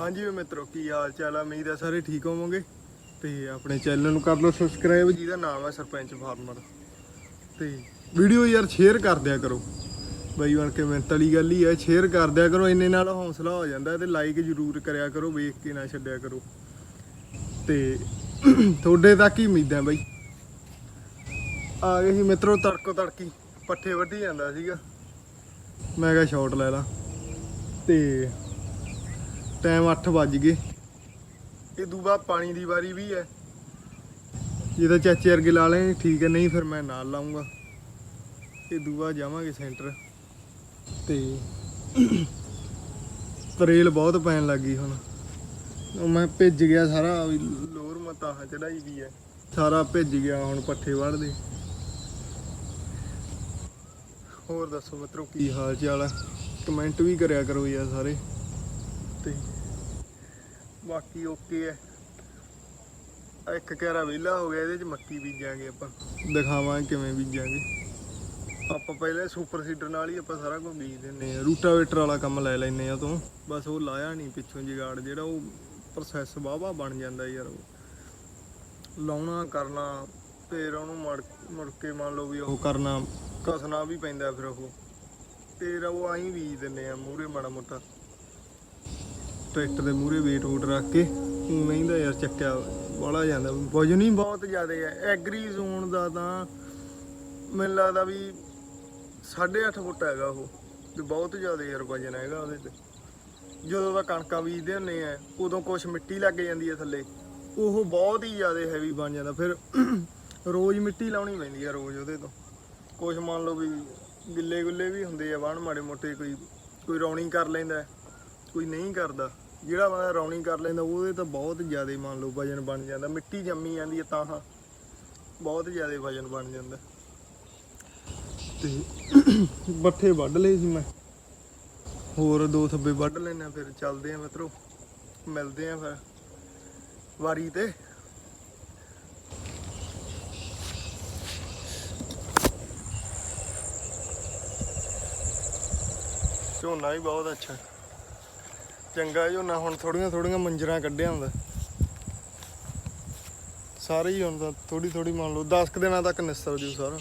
ਹਾਂਜੀ ਵੀ ਮਿੱਤਰੋ, ਕੀ ਹਾਲ ਚਾਲ ਆ? ਉਮੀਦ ਆ ਸਾਰੇ ਠੀਕ ਹੋਵੋਗੇ। ਤੇ ਆਪਣੇ ਚੈਨਲ ਨੂੰ ਕਰ ਲਓ ਸਬਸਕ੍ਰਾਈਬ ਜਿਹਦਾ ਨਾਮ ਹੈ ਸਰਪੰਚ ਫਾਰਮਰ। ਤੇ ਵੀਡੀਓ ਯਾਰ ਸ਼ੇਅਰ ਕਰ ਦਿਆ ਕਰੋ। ਬਈ ਬਣ ਕੇ ਮਿਹਨਤ ਵਾਲੀ ਗੱਲ ਹੀ ਹੈ ਸ਼ੇਅਰ ਕਰ ਦਿਆ ਕਰੋ। ਇੰਨੇ ਨਾਲ ਹੌਸਲਾ ਹੋ ਜਾਂਦਾ ਤੇ ਲਾਈਕ ਜ਼ਰੂਰ ਕਰਿਆ ਕਰੋ, ਵੇਖ ਕੇ ਨਾ ਛੱਡਿਆ ਕਰੋ। ਤੇ ਤੁਹਾਡੇ ਤੱਕ ਹੀ ਉਮੀਦਾਂ ਬਾਈ। ਆ ਗਏ ਸੀ ਮਿੱਤਰੋ, ਤੜਕੋ ਤੜਕੀ। ਪੱਠੇ ਵੱਢੀ ਜਾਂਦਾ ਸੀਗਾ। ਮੈਂ ਕਿਹਾ ਸ਼ਾਟ ਲੈ ਲਾ। ਤੇ ਟਾਈਮ 8 ਵੱਜ ਗਏ। ਇਹ ਦੂਬਾ ਪਾਣੀ ਦੀ ਵਾਰੀ ਵੀ ਹੈ। ਜੇ ਤਾਂ ਚਾਚੇ ਵਰਗੇ ਲਾ ਲੈ ਠੀਕ ਹੈ, ਨਹੀਂ ਫਿਰ ਮੈਂ ਨਾਲ ਲਾਉਂਗਾ ਇਹ ਦੂਬਾ ਜਾਵਾਂਗੇ ਸੈਂਟਰ ਤੇ ਤਰੇਲ ਬਹੁਤ ਪੈਣ ਲੱਗੀ ਹੁਣ। ਉਹ ਮੈਂ ਭਿੱਜ ਗਿਆ ਸਾਰਾ, ਵੀ ਲੋਰ ਮਤਾਹ ਚੜਾਈ ਵੀ ਹੈ। ਸਾਰਾ ਭਿੱਜ ਗਿਆ ਹੁਣ ਪੱਠੇ ਵੜਦੇ ਹੋਰ ਦੱਸੋ ਮਿੱਤਰੋ, ਕੀ ਹਾਲ ਚਾਲ ਹੈ? ਕਮੈਂਟ ਵੀ ਕਰਿਆ ਕਰੋ ਯਾਰ ਸਾਰੇ। ਤੇ ਬਾਕੀ ਓਕੇ ਹੈ ਆਹ ਇੱਕ ਘੇਰਾ ਵਿਹਲਾ ਹੋ ਗਿਆ ਇਹਦੇ ਚ ਮੱਕੀ ਬੀਜਾਂਗੇ ਆਪਾਂ। ਦਿਖਾਵਾਂਗੇ ਕਿਵੇਂ ਬੀਜਾਂਗੇ। ਆਪਾਂ ਪਹਿਲੇ ਸੁਪਰ ਸੀਡਰ ਨਾਲ ਹੀ ਆਪਾਂ ਸਾਰਾ ਕੁਝ ਬੀਜ ਦਿੰਨੇ ਆ ਰੂਟਾਵੇਟਰ ਵਾਲਾ ਕੰਮ ਲੈ ਲੈਨੇ ਆ ਤੋਂ ਬਸ ਉਹ ਲਾਇਆ ਨਹੀਂ ਪਿੱਛੋਂ ਜਿਗਾੜ ਜਿਹੜਾ ਉਹ ਪ੍ਰੋਸੈਸ ਵਾਵਾ ਬਣ ਜਾਂਦਾ ਯਾਰ ਉਹ। ਲਾਉਣਾ ਕਰਨਾ ਫਿਰ ਉਹਨੂੰ ਮੁੜ ਮੁੜ ਕੇ ਮੰਨ ਲਓ ਵੀ ਉਹ ਕਰਨਾ। ਕਸਣਾ ਵੀ ਪੈਂਦਾ ਫਿਰ ਉਹ। ਫਿਰ ਉਹ ਆਈ ਬੀਜ ਦਿੰਨੇ ਆ ਮੂਰੇ ਮਾੜਾ ਮੋਟਾ। ਟਰੈਕਟਰ ਦੇ ਮੂਹਰੇ ਵੇਟ ਵੂਟ ਰੱਖ ਕੇ ਊਂ ਨਹੀਂ ਦਾ ਯਾਰ ਚੱਕਿਆ ਬੜਾ ਜਾਂਦਾ। ਵਜਨ ਹੀ ਬਹੁਤ ਜ਼ਿਆਦਾ ਹੈ ਐਗਰੀ ਜ਼ੋਨ ਦਾ ਤਾਂ ਮੈਨੂੰ ਲੱਗਦਾ ਵੀ 8.5 ਫੁੱਟ ਹੈਗਾ ਉਹ। ਤੇ ਬਹੁਤ ਜ਼ਿਆਦਾ ਯਾਰ ਵਜਨ ਹੈਗਾ ਉਹਦੇ ਤੇ। ਜਦੋਂ ਦਾ ਕਣਕਾਂ ਬੀਜਦੇ ਹੁੰਨੇ ਆ, ਉਦੋਂ ਕੁਛ ਮਿੱਟੀ ਲੱਗ ਜਾਂਦੀ ਹੈ ਥੱਲੇ। ਉਹ ਬਹੁਤ ਹੀ ਜ਼ਿਆਦਾ ਹੈਵੀ ਬਣ ਜਾਂਦਾ। ਫਿਰ ਰੋਜ਼ ਮਿੱਟੀ ਲਾਉਣੀ ਪੈਂਦੀ ਆ ਰੋਜ਼ ਉਹਦੇ ਤੋਂ। ਕੁਛ ਮੰਨ ਲਓ ਵੀ ਗਿੱਲੇ ਗੁੱਲੇ ਵੀ ਹੁੰਦੇ ਆ, ਵਾਹਣ ਮਾੜੇ ਮੋਟੇ ਕੋਈ ਕੋਈ ਰੌਣੀ ਕਰ ਲੈਂਦਾ, ਕੋਈ ਨਹੀਂ ਕਰਦਾ। ਜਿਹੜਾ ਬੰਦਾ ਰੌਣਿੰਗ ਕਰ ਲੈਂਦਾ, ਉਹਦੇ ਤਾਂ ਬਹੁਤ ਜ਼ਿਆਦਾ ਮੰਨ ਲਓ ਵਜਨ ਬਣ ਜਾਂਦਾ। ਮਿੱਟੀ ਜੰਮੀ ਜਾਂਦੀ ਹੈ ਤਾਂ ਬਹੁਤ ਜ਼ਿਆਦਾ ਵਜਨ ਬਣ ਜਾਂਦਾ। ਤੇ ਬੱਠੇ ਵੱਢ ਲਏ ਸੀ ਮੈਂ। ਹੋਰ ਦੋ ਥੱਬੇ ਵੱਢ ਲੈਣਾ ਫਿਰ, ਚੱਲਦੇ ਆ ਮਿੱਤਰੋ। ਮਿਲਦੇ ਆ ਫਿਰ ਵਾਰੀ ਤੇ। ਝੋਨਾ ਵੀ ਬਹੁਤ ਅੱਛਾ। ਚੰਗਾ ਝੋਨਾ ਹੁਣ ਥੋੜੀਆਂ ਥੋੜੀਆਂ ਮੰਜਰਾਂ ਕੱਢਿਆ ਹੁੰਦਾ। ਸਾਰੇ ਹੀ ਹੁਣ ਤਾਂ ਥੋੜੀ ਥੋੜੀ ਮੰਨ ਲਓ 10 ਦਿਨਾਂ ਤੱਕ ਨਿਸਰ ਜੂ ਸਾਰਾ।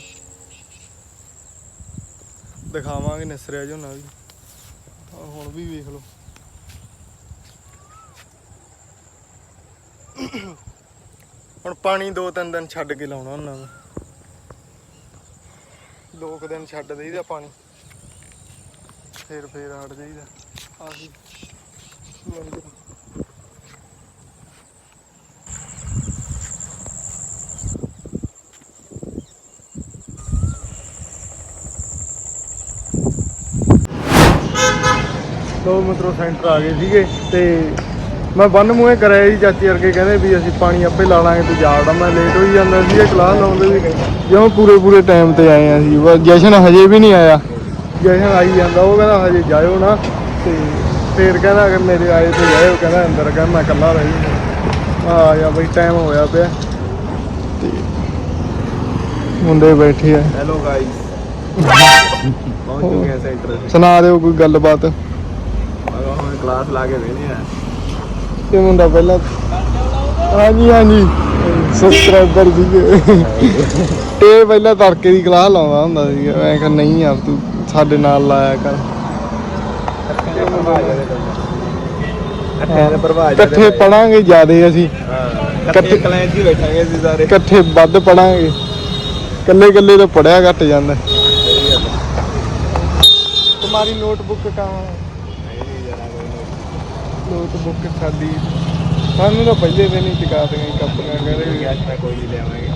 ਦਿਖਾਵਾਂਗੇ ਨਿਸਰਿਆ ਝੋਨਾ ਵੀ ਹੁਣ ਵੀ ਵੇਖ ਲਓ। ਹੁਣ ਪਾਣੀ ਦੋ ਤਿੰਨ ਦਿਨ ਛੱਡ ਕੇ ਲਾਉਣਾ ਉਹਨਾਂ ਨੂੰ। ਦੋ ਕੁ ਦਿਨ ਛੱਡ ਦੇਈਦਾ ਪਾਣੀ। ਫੇਰ ਫੇਰ ਹਟ ਜਾਈਦਾ ਆਹੀ। ਲੋ ਮਤਰੋ ਸੈਂਟਰ ਆ ਗਏ ਸੀਗੇ ਤੇ ਮੈਂ ਬੰਨ ਮੂਹੇ ਕਰਿਆ ਜੀ ਚਾਚੀ ਵਰਗੇ ਕਹਿੰਦੇ ਵੀ ਅਸੀਂ ਪਾਣੀ ਆਪੇ ਲਾ ਲਾਂਗੇ ਤੂੰ ਜਾੜਦਾ। ਮੈਂ ਲੇਟ ਹੋਈ ਜਾਂਦਾ ਸੀ ਇਹ ਕਲਾਸ ਲਾਉਂਦੇ ਵੀ ਜਿਉਂ ਪੂਰੇ ਪੂਰੇ ਟਾਈਮ ਤੇ ਆਏ ਆ ਸੀ ਜਸ਼ਨ ਹਜੇ ਵੀ ਨਹੀਂ ਆਇਆ। ਜਸ਼ਨ ਆਈ ਜਾਂਦਾ ਉਹ ਕਹਿੰਦਾ ਹਜੇ ਜਾਇਓ ਨਾ ਤੇ ਫੇਰ ਕਹਿੰਦਾ ਕਿ ਮੇਰੇ ਆਏ ਤੇ ਜਾਇਓ ਕਹਿੰਦਾ ਅੰਦਰ ਕਹਿੰਦਾ ਮੈਂ ਇਕੱਲਾ ਰਹੀ ਆ ਜਾ ਬਈ ਟਾਈਮ ਹੋਇਆ ਪਿਆ। ਤੇ ਮੁੰਡੇ ਬੈਠੇ ਆ। ਹੈਲੋ ਪਹੁੰਚ ਚੁੱਕੇ ਸੈਂਟਰ ਸੁਣਾ ਦਿਓ ਕੋਈ ਗੱਲਬਾਤ। ਅਗਾ ਹੁਣ ਕਲਾਸ ਲਾ ਕੇ ਵੇਨੇ ਆ। ਇਹ ਮੁੰਡਾ ਪਹਿਲਾਂ ਹਾਂਜੀ ਹਾਂਜੀ। ਸਬਸਕ੍ਰਾਈਬਰ ਸੀਗੇ। ਇਹ ਪਹਿਲਾਂ ਤੜਕੇ ਦੀ ਕਲਾਸ ਲਾਉਂਦਾ ਹੁੰਦਾ ਸੀ ਮੈਂ ਕਿਹਾ ਨਹੀਂ ਯਾਰ ਤੂੰ ਸਾਡੇ ਨਾਲ ਲਾਇਆ ਕਰ। ਦੇ ਪ੍ਰਭਾਜ ਇਕੱਠੇ ਪੜਾਂਗੇ ਜਿਆਦੇ ਅਸੀਂ। ਇਕੱਠੇ ਕਲਾਸ ਹੀ ਬੈਠਾਂਗੇ ਅਸੀਂ ਸਾਰੇ। ਇਕੱਠੇ ਵੱਧ ਪੜਾਂਗੇ ਇਕੱਲੇ ਇਕੱਲੇ ਤਾਂ ਪੜਿਆ ਘੱਟ ਜਾਂਦਾ। ਤੁਹਾਡੀ ਨੋਟਬੁੱਕ ਕਹਾਂ ਨੋਟਬੁੱਕ ਸਾਡੀ ਸਾਨੂੰ ਤਾਂ ਪਹਿਲੇ ਦਿਨ ਹੀ ਚੁਕਾ ਦੇਂਗੇ ਕੰਪਨੀਆਂ ਕਹਿੰਦੇ ਅੱਜ ਮੈਂ ਕੋਈ ਨਹੀਂ ਲਿਆਵਾਂਗੇ।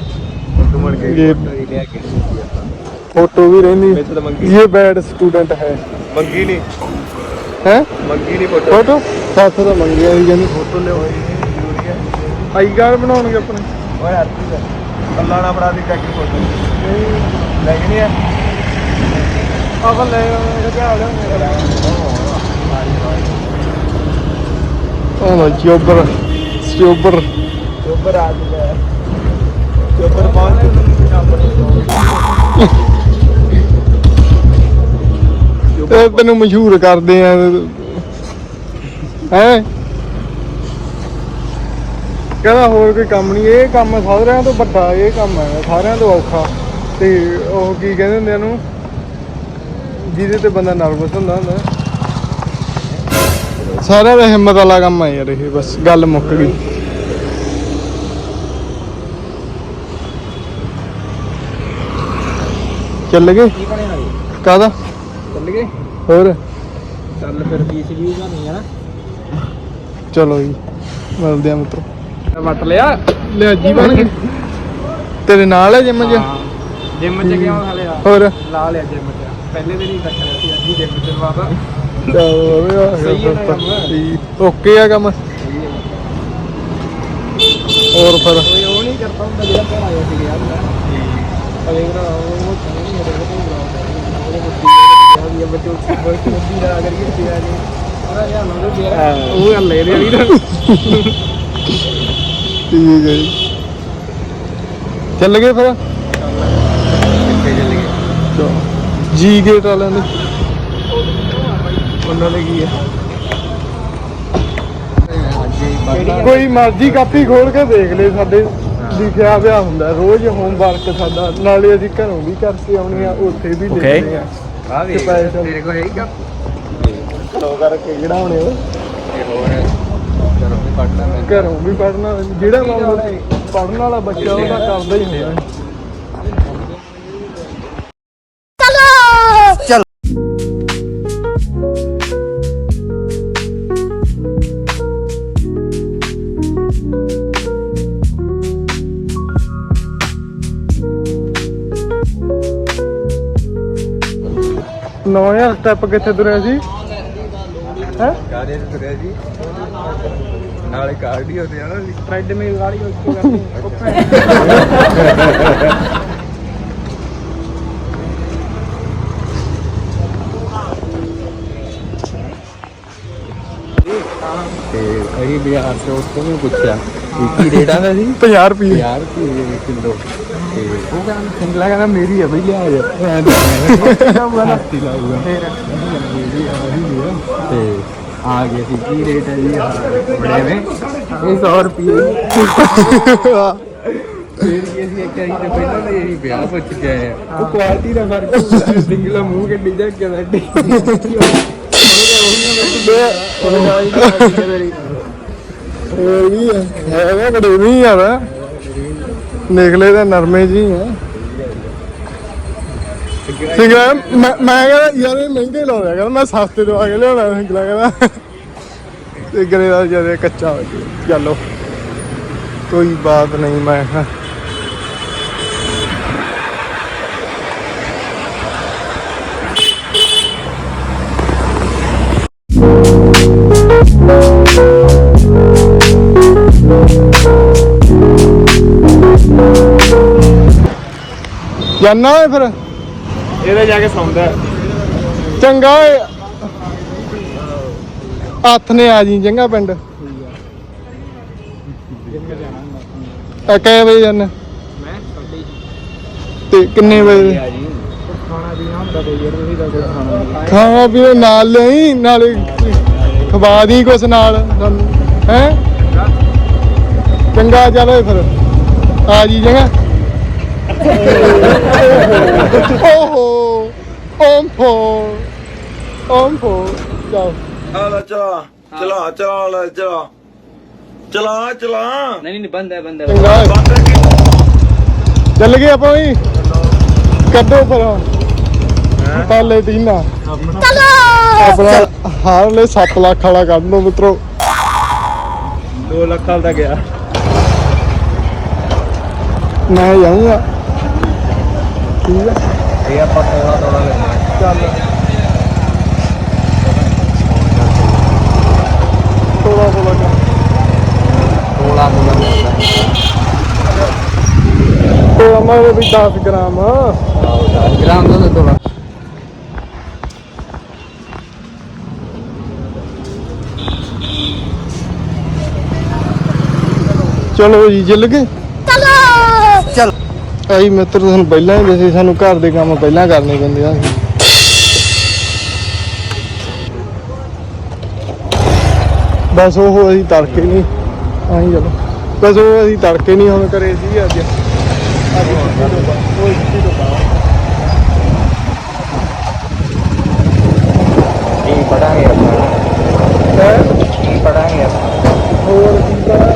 ਫੋਟੋ ਹੀ ਲਿਆ ਕੇ ਫੋਟੋ ਵੀ ਰਹਿੰਦੀ। ਇਹ ਬੈਡ ਸਟੂਡੈਂਟ ਹੈ। ਮੰਗੀ ਨਹੀਂ ਹੈ? ਮੰਗੀ ਨਹੀਂ ਫੋਟੋ ਫੋਟੋ ਸਾਥ ਤਾਂ ਮੰਗਿਆ ਸੀ ਕਹਿੰਦੀ। ਫੋਟੋ ਲਿਓ ਜ਼ਰੂਰੀ ਹੈ। ਆਈ ਕਾਰਡ ਬਣਾਉਣਗੇ ਆਪਣੇ। ਓਏ ਹਰ ਚੀਜ਼ ਅੱਲਾ ਨਾ ਬਣਾ ਦੀ ਚੱਕ ਫੋਟੋ। ਲੈ ਕੇ ਨਹੀਂ ਆ ਆਹ ਲੈ ਕਿਆ ਹਾਲ ਉਹ ਨਾ ਚੋਬਰ ਚੋਬਰ। ਚੋਪਰ ਆ ਗਿਆ। ਚੋਪਰ ਪਹੁੰਚ ਇਹ ਤੈਨੂੰ ਮਸ਼ਹੂਰ ਕਰਦੇ ਆ। ਹੈ? ਕਹਿੰਦਾ ਹੋਰ ਕੋਈ ਕੰਮ ਨਹੀਂ ਇਹ ਕੰਮ ਸਾਰਿਆਂ ਤੋਂ ਵੱਡਾ ਇਹ ਕੰਮ ਹੈ ਸਾਰਿਆਂ ਤੋਂ ਔਖਾ। ਤੇ ਉਹ ਕੀ ਕਹਿੰਦੇ ਹੁੰਦੇ ਆ ਇਹਨੂੰ ਜਿਹਦੇ ਤੇ ਬੰਦਾ ਨਰਵਸ ਹੁੰਦਾ ਹੁੰਦਾ। ਸਾਰਿਆਂ ਦਾ ਹਿੰਮਤ ਵਾਲਾ ਕੰਮ ਹੈ ਯਾਰ ਇਹ ਬਸ ਗੱਲ ਮੁੱਕ ਗਈ। ਚੱਲ ਗਏ? ਕਾਦਾ ਚੱਲ ਗਏ? ਹੋਰ? ਚੱਲ ਫਿਰ ਪੀਸ ਵੀ ਕਰਨੀ ਆ ਚਲੋ ਜੀ ਮਿਲਦੇ ਆ ਮਿੱਤਰੋ। ਵਟ ਲਿਆ। ਲੈ ਜੀ ਬਣ ਗਏ। ਤੇਰੇ ਨਾਲ ਹੈ ਜਿੰਮ ਚ? ਜਿੰਮ ਚ ਕਿਉਂ ਹਲੇ ਆ? ਹੋਰ? ਲਾ ਲਿਆ ਜਿੰਮ ਚ। ਪਹਿਲੇ ਦਿਨ ਹੀ ਰੱਖਿਆ ਸੀ ਅੱਜ ਹੀ ਜਿੰਮ ਚ ਲਵਾਤਾ ਹੈ ਨਾ? ਓਕੇ ਆ ਕੰਮ? ਹੋਰ ਫਿਰ? ਉਹ ਨਹੀਂ ਕਰਦਾ ਹੁੰਦਾ ਜਿਹੜਾ ਘਰ ਆਇਆ ਸੀ ਯਾਰ। ਨਾ ਉਹ ਨਹੀਂ ਮੇਰੇ ਕੋਲ ਬੁਲਾਉਂਦਾ ਉਹਦੇ ਕੋਲ ਦੀ ਬੱਚੋ ਕੋਈ ਕੁੱਤੀ ਦਾ ਕਰੀਏ ਤੇ ਆ ਜੀ ਉਹਦਾ ਯਾਰ ਨੰਬਰ ਮੇਰਾ ਉਹ ਗੱਲ ਲੈ ਰਹੀ ਨਾ ਠੀਕ ਹੈ ਜੀ। ਚੱਲ ਗਏ ਫਿਰ? ਚੱਲ ਗਏ? ਚਲੋ। ਜੀ ਗੇਟ ਵਾਲਿਆਂ ਦੇ। ਉਹਨਾਂ ਨੇ ਕੀ ਹੈ ਕੋਈ ਮਰਜ਼ੀ ਕਾਪੀ ਖੋਲ ਕੇ ਦੇਖ ਲੈ ਸਾਡੇ। ਲਿਖਿਆ ਪਿਆ ਹੁੰਦਾ। ਰੋਜ਼ ਹੋਮਵਰਕ ਸਾਡਾ। ਨਾਲੇ ਅਸੀਂ ਘਰੋਂ ਵੀ ਕਰਕੇ ਆਉਣੇ ਆ ਉੱਥੇ ਵੀ. ਦੇਖਦੇ ਆ। ਆ ਵੇ. ਤੇਰੇ ਕੋਲ ਹੈ ਹੀ ਕਾ ਘਰੋਂ ਕਰਕੇ ਜਿਹੜਾ ਹੋਣੇ ਉਹ ਤੇ ਹੋਰ ਚਲੋ ਵੀ ਪੜਨਾ ਮੈਂ ਘਰੋਂ ਵੀ ਪੜਨਾ ਜਿਹੜਾ ਪੜਨ ਵਾਲਾ ਬੱਚਾ ਉਹਦਾ ਕਰਦਾ ਹੀ ਹੁੰਦਾ। ਹਜ਼ਾਰ ਸਟੈਪ ਕਿੱਥੇ ਤੁਰਿਆ ਸੀ ਹੈ? ਕਾਰੇ ਤੇ ਤੁਰਿਆ ਜੀ? ਨਾਲੇ ਕਾਰਡੀਓ ਤੇ ਆਣਾ ਸੀ। ਟ੍ਰੈਡਮਿਲ ਵਾਲੀ ਉੱਚੋ ਕਰਨੀ। ਅਰੀ ਬਿਹਾਰ ਤੋਂ ਉਸ ਤੋਂ ਵੀ ਪੁੱਛਿਆ ਕਿ ਕੀ ਰੇਟ ਆਦਾ ਸੀ 50 ਰੁਪਏ। ਯਾਰ ਕੀ ਕਿਲੋ। ਤੇ ਉਹ ਕਹਿੰਦਾ ਸਿੰਗਲਾ ਕਹਿੰਦਾ ਮੇਰੀ ਹੈ ਬਈ ਲਿਆ ਜਾ। ਮੈਂ ਹੱਥੀ ਲਾਊਗਾ। ਤੇ ਆ ਗਏ ਸੀ ਕੀ ਰੇਟ ਹੈ ਜੀ? ਬੜੇ ਵੇ ਇਹ 100 ਰੁਪਏ। ਫਿਰ ਕੀ ਅਸੀਂ ਇੱਕ ਵਾਰੀ ਤੇ ਪਹਿਲਾਂ ਤਾਂ ਇਹੀ ਵਿਆਹ ਪੁੱਛ ਕੇ ਆਏ ਆ। ਉਹ ਕੁਆਲਿਟੀ ਦਾ ਫ਼ਰਕ ਸਿੰਗਲਾ ਮੂੰਹ ਕੱਢੀ ਜਾ ਕੇ ਬੈਠੀ ਹੋਰ ਵੀ ਹੈਗਾ ਕੜੇ ਨਹੀਂ ਯਾਰ ਨਿਕਲੇ ਤਾਂ ਨਰਮੇ ਜੀ ਆ। ਸਿੰਗਲਾ, ਮੈਂ ਮੈਂ ਕਹਿੰਦਾ, ਯਾਰ ਇਹ ਮਹਿੰਗੇ ਲਾਉਂਦਾ ਕਹਿੰਦਾ, ਮੈਂ ਸਸਤੇ ਤੋਂ ਕੇ ਲਿਆਉਣਾ ਸਿੰਗਲਾ, ਕਹਿੰਦਾ। ਸਿੰਗਲੇ ਦਾ ਜ਼ਿਆਦਾ ਕੱਚਾ ਹੋ ਗਿਆ। ਚਲੋ ਕੋਈ ਬਾਤ ਨਹੀਂ, ਮੈਂ ਕਿਹਾ। ਜਾਨਾ ਹੈ ਫਿਰ? ਇਹਦੇ ਜਾ ਕੇ ਸੌਂਦਾ। ਚੰਗਾ ਏ ਹੱਥ ਨੇ ਆ ਜੀ ਚੰਗਾ ਪਿੰਡ। ਆ ਕੈ ਵਜੇ ਜਾਨਾ? ਮੈਂ ਤੇ ਕਿੰਨੇ ਵਜੇ? ਜੀ। ਖਾਣਾ ਪੀਣਾ ਹੁੰਦਾ ਤੇ ਯਾਰ ਤੁਸੀਂ ਕੁਝ ਖਾਣਾ ਨਹੀਂ ਖਾਣਾ ਪੀਣਾ ਨਾਲ ਲਈ ਨਾਲੇ ਖਵਾ ਦੀ ਕੁਛ ਨਾਲ ਹੈ? ਚੰਗਾ। ਚਲੋ ਫਿਰ। ਆ ਜੀ ਚੰਗਾ। ਚਲ ਚਲਾ ਚਲਾ ਚਲਾ ਲੈ ਚਲਾ। ਚਲਾ ਚਲਾ। ਨਹੀਂ ਨਹੀਂ ਬੰਦ ਹੈ ਬੰਦ ਹੈ। ਚੱਲ ਗਏ ਆਪਾਂ ਵੀ। ਕੱਢੋ ਪਰ ਪਾਲੇ ਤੀਨਾ ਆਪਣਾ ਹਾਰਲੇ 7 ਲੱਖ ਵਾਲਾ ਕੱਢ ਲਓ ਮਿੱਤਰੋ। 2 ਲੱਖ ਦਾ ਗਿਆ। ਮੈਂ ਜਾਊਂਗਾ। ਠੀਕ ਆ ਇਹ ਆਪਾਂ ਤੋਲਾ ਤੋਲਾ ਲੈਣਾ ਚੱਲ ਥੋੜਾ ਥੋੜਾ ਕਰ ਤੋਲਾ ਤੋਲਾ ਲੈਣਾ ਥੋੜਾ ਮਾਰੇ ਵੀ 10 ਗ੍ਰਾਮ ਗ੍ਰਾਮ ਦਾ ਤੋਲਾ ਚਲੋ ਜੀ ਚੱਲ ਗਏ? ਚਲੋ! ਚਲ। ਆਈ ਮਿੱਤਰ ਤੁਹਾਨੂੰ ਪਹਿਲਾਂ ਹੀ ਦੱਸੇ ਸਾਨੂੰ ਘਰ ਦੇ ਕੰਮ ਪਹਿਲਾਂ ਕਰਨੇ ਪੈਂਦੇ ਆ। ਬਸ ਉਹ ਅਸੀਂ ਤੜਕੇ ਨਹੀਂ ਆਈ ਚਲੋ ਬਸ ਉਹ ਅਸੀਂ ਤੜਕੇ ਨਹੀਂ ਹੁਣ ਕਰੇ ਸੀ ਅੱਜ। ਅੱਜ ਉਹ ਤੋਂ ਬਾਅਦ। ਕੀ ਪੜਾਂਗੇ ਆਪਾਂ ਹੈਂ? ਕੀ ਪੜਾਂਗੇ ਆਪਾਂ ਹੋਰ ਕੀ ਕਰਾਂ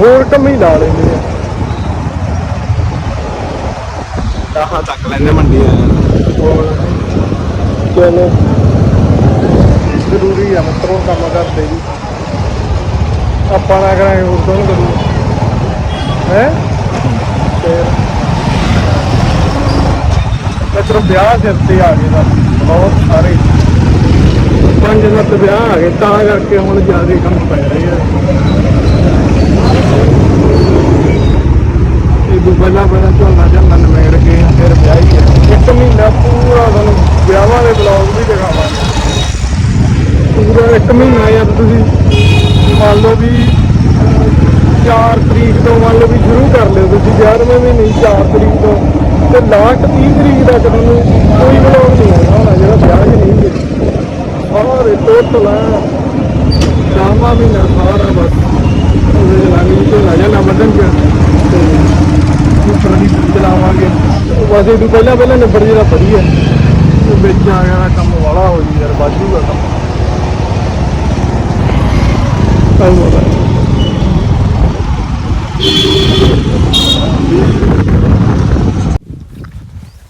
ਹੋਰ ਕੰਮੀ ਲਾ ਲੈਂਦੇ ਆ। ਕਹਾਂ ਤੱਕ ਲੈਣੇ ਮੰਡੀ ਆ ਚਲੋ। ਜ਼ਰੂਰੀ ਆ, ਮਤਰੋਂ, ਕੰਮ ਕਰਦੇ ਜੀ। ਆਪਾਂ ਨਾ ਕਰਾਂਗੇ ਹੋਰ ਕੌਣ ਕਰੂਗਾ ਹੈ? ਫੇਰ। ਵਿਆਹ ਸਿਰ ਤੇ ਆ ਗਏ ਦਾ ਬਹੁਤ ਸਾਰੇ। ਪੰਜ ਨੱਤ ਵਿਆਹ ਆ ਗਏ, ਤਾਂ ਕਰਕੇ ਹੁਣ ਜ਼ਿਆਦਾ ਕੰਮ ਪੈ ਰਹੇ ਆ। ਇਹ ਪਹਿਲਾਂ ਪਹਿਲਾਂ ਝੋਨਾ ਝੋਨਾ ਨਵੇੜ ਕੇ ਫਿਰ ਵਿਆਹ ਹੀ ਹੈ ਇੱਕ ਮਹੀਨਾ ਪੂਰਾ ਤੁਹਾਨੂੰ ਵਿਆਹਾਂ ਦੇ ਬਲੌਗ ਵੀ ਦਿਖਾਵਾਂਗੇ। ਪੂਰਾ ਇੱਕ ਮਹੀਨਾ ਯਾਰ ਤੁਸੀਂ ਮੰਨ ਲਓ ਵੀ 4 ਤਰੀਕ ਤੋਂ ਮੰਨ ਲਓ ਵੀ ਸ਼ੁਰੂ ਕਰ ਲਿਓ ਤੁਸੀਂ 11ਵੇਂ ਮਹੀਨੇ 4 ਤਰੀਕ ਤੋਂ। ਤੇ ਲਾਸਟ 30 ਤਰੀਕ ਤੱਕ ਤੁਹਾਨੂੰ ਕੋਈ ਬਲੌਗ ਨਹੀਂ ਆਉਣਾ ਹੋਣਾ, ਜਿਹੜਾ ਵਿਆਹ 'ਚ ਨਹੀਂ ਗਏ ਸਾਰੇ ਟੋਟਲ ਜਾਮਾ ਮਹੀਨਾ ਸਾਰਾ ਬਸ। ਉਹਦੇ ਜਲਾਨੀ ਝੋਨਾ ਝਾਨਾ ਵੱਢਣ ਚ ਤੇ ਉੱਪਰ ਦੀ ਚਲਾਵਾਂਗੇ। ਬਸ ਇਹ ਪਹਿਲਾਂ ਪਹਿਲਾਂ ਨੰਬਰ ਜਿਹੜਾ ਵਧੀਆ ਤੇ ਵਿੱਚ ਆ ਗਿਆ, ਕੰਮ ਵਾਲਾ ਹੋ ਜੀ, ਯਾਰ ਬਾਜੂਗਾ ਕੰਮ ਕੰਮ। ਵਾਲਾ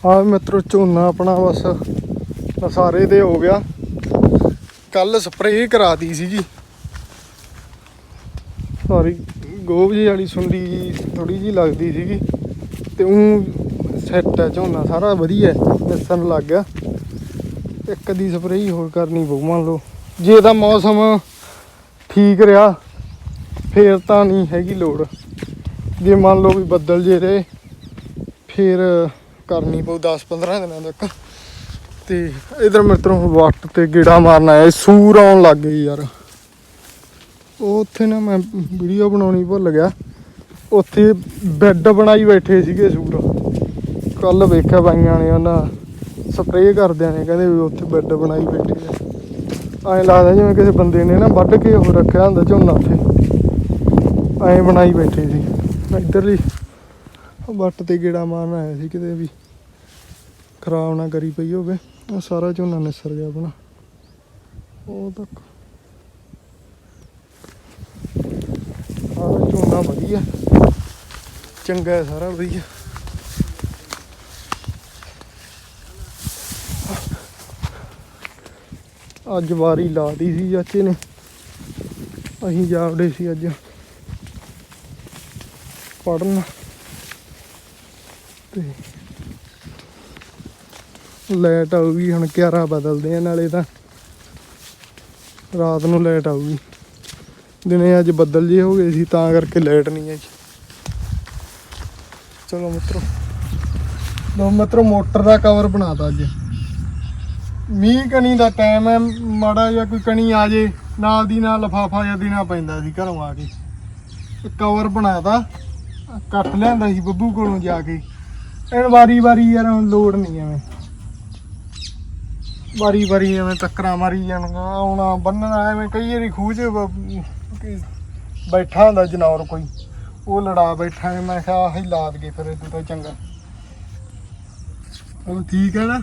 ਆ ਮਿੱਤਰੋ, ਝੋਨਾ ਆਪਣਾ ਬਸ ਨਸਾਰੇ ਤੇ ਹੋ ਗਿਆ। ਕੱਲ ਸਪਰੇਅ ਕਰਾਤੀ ਸੀਗੀ ਸਾਰੀ ਗੋਭ ਜੀ ਵਾਲੀ ਸੁੰਡੀ ਜੀ ਥੋੜੀ ਜੀ ਲੱਗਦੀ ਸੀਗੀ। ਤੇ ਉਹ ਸੈੱਟ ਹੈ ਝੋਨਾ ਸਾਰਾ ਵਧੀਆ ਦੱਸਣ ਲੱਗ ਗਿਆ। ਇੱਕ ਦੀ ਸਪਰੇਅ ਹੋਰ ਕਰਨੀ ਪਊ, ਮੰਨ ਲਓ। ਜੇ ਤਾਂ ਮੌਸਮ ਠੀਕ ਰਿਹਾ, ਫੇਰ ਤਾਂ ਨਹੀਂ ਹੈਗੀ ਲੋੜ। ਜੇ ਮੰਨ ਲਓ ਵੀ ਬੱਦਲ ਜੇ ਰਹੇ, ਫੇਰ ਕਰਨੀ ਪਊ 10-15 ਦਿਨਾਂ ਤੱਕ। ਤੇ ਇਧਰ ਮਿੱਤਰੋਂ ਵੱਟ ਤੇ ਗੇੜਾ ਮਾਰਨਾ ਹੈ ਸੂਰ ਆਉਣ ਲੱਗ ਗਈ ਯਾਰ। ਉਹ ਉੱਥੇ ਨਾ ਮੈਂ ਵੀਡੀਓ ਬਣਾਉਣੀ ਭੁੱਲ ਗਿਆ। ਉੱਥੇ ਬੈੱਡ ਬਣਾਈ ਬੈਠੇ ਸੀਗੇ ਸੂਰ ਕੱਲ ਵੇਖਿਆ ਬਾਈਆਂ ਨੇ ਉਹਨਾਂ ਸਪਰੇਅ ਕਰਦਿਆਂ ਨੇ, ਕਹਿੰਦੇ ਵੀ ਉੱਥੇ ਬੈੱਡ ਬਣਾਈ ਬੈਠੇ ਆ। ਐਂ ਲੱਗਦਾ ਜਿਵੇਂ ਕਿਸੇ ਬੰਦੇ ਨੇ ਨਾ ਵੱਢ ਕੇ ਉਹ ਰੱਖਿਆ ਹੁੰਦਾ ਝੋਨਾ ਉੱਥੇ। ਐਂ ਬਣਾਈ ਬੈਠੇ ਸੀ। ਇੱਧਰਲੀ ਵੱਟ ਤੇ ਗੇੜਾ ਮਾਰਨ ਆਇਆ ਸੀ ਕਿਤੇ ਵੀ। ਖਰਾਬ ਨਾ ਕਰੀ ਪਈ ਹੋਵੇ। ਉਹ ਸਾਰਾ ਝੋਨਾ ਨਿਸਰ ਗਿਆ ਆਪਣਾ। ਉਹ ਤੱਕ ਸਾਰਾ ਝੋਨਾ ਵਧੀਆ। ਚੰਗਾ ਹੈ ਸਾਰਾ ਵਧੀਆ। ਅੱਜ ਵਾਰੀ ਲਾਤੀ ਸੀ ਚਾਚੇ ਨੇ। ਅਸੀਂ ਜਾਵੜੇ ਸੀ ਅੱਜ। ਪੜਨ ਤੇ ਲਾਈਟ ਆਊਗੀ, ਹੁਣ 11 ਬਦਲਦੇ ਆ ਨਾਲੇ ਤਾਂ। ਰਾਤ ਨੂੰ ਲਾਈਟ ਆਊਗੀ। ਦਿਨੇ ਅੱਜ ਬੱਦਲ ਜੇ ਹੋ ਗਏ ਸੀ, ਤਾਂ ਕਰਕੇ ਲਾਈਟ ਨਹੀਂ ਆਈ। ਚਲੋ ਮਿੱਤਰੋ। ਲੋ ਮਿੱਤਰੋ, ਮੋਟਰ ਦਾ ਕਵਰ ਬਣਾਤਾ ਅੱਜ। ਮੀਂਹ ਕਣੀ ਦਾ ਟਾਈਮ ਹੈ, ਮਾੜਾ ਜਿਹਾ ਕੋਈ ਕਣੀ ਆ ਜੇ, ਨਾਲ ਦੀ ਨਾਲ ਲਫਾਫਾ ਜਿਹਾ ਦੇਣਾ ਪੈਂਦਾ ਸੀ ਘਰੋਂ ਆ ਕੇ। ਕਵਰ ਬਣਾਤਾ, ਕੱਟ ਲਿਆਂਦਾ ਸੀ ਬੱਬੂ ਕੋਲੋਂ ਜਾ ਕੇ। ਐਨ ਵਾਰੀ ਵਾਰੀ ਯਾਰ ਹੁਣ ਲੋੜ ਨਹੀਂ ਐਵੇਂ। ਵਾਰੀ ਵਾਰੀ ਐਵੇਂ ਟੱਕਰਾਂ ਮਾਰੀ ਜਾਣਗਾ ਆਉਣਾ ਬੰਨਣਾ ਐਵੇਂ ਕਈ ਵਾਰੀ ਖੂਹ 'ਚ ਬੈਠਾ ਹੁੰਦਾ ਜਨੌਰ ਕੋਈ। ਉਹ ਲੜਾ ਬੈਠਾ ਹੈ, ਮੈਂ ਕਿਹਾ ਆਹੀ ਲਾ ਦਈਏ ਫਿਰ ਇਹ ਤੋਂ ਚੰਗਾ। ਉਹ ਠੀਕ ਹੈ ਨਾ?